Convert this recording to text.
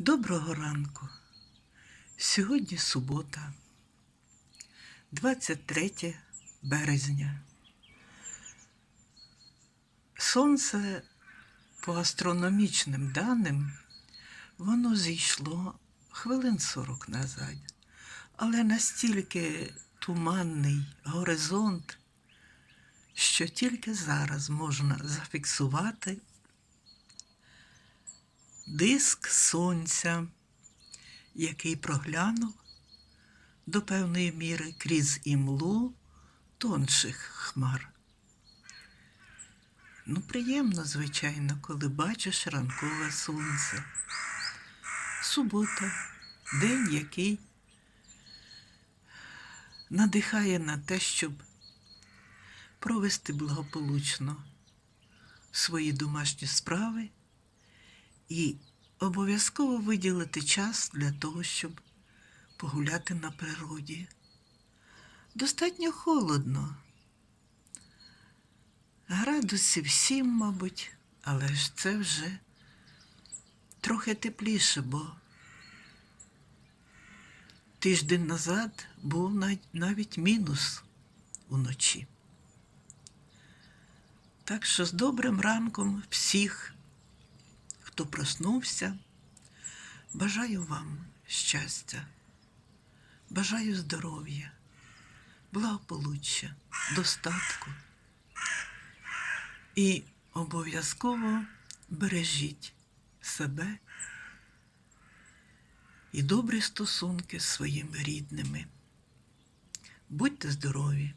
Доброго ранку. Сьогодні субота, 23 березня. Сонце по астрономічним даним воно зійшло хвилин 40 назад, але настільки туманний горизонт, що тільки зараз можна зафіксувати диск сонця, який проглянув до певної міри крізь імлу тонших хмар. Ну, приємно, звичайно, коли бачиш ранкове сонце. Субота, день, який надихає на те, щоб провести благополучно свої домашні справи і обов'язково виділити час для того, щоб погуляти на природі. Достатньо холодно. Градусів сім, мабуть, але ж це вже трохи тепліше, бо тиждень назад був навіть мінус уночі. Так що з добрим ранком всіх хто проснувся, бажаю вам щастя, бажаю здоров'я, благополуччя, достатку. І обов'язково бережіть себе і добрі стосунки з своїми рідними. Будьте здорові!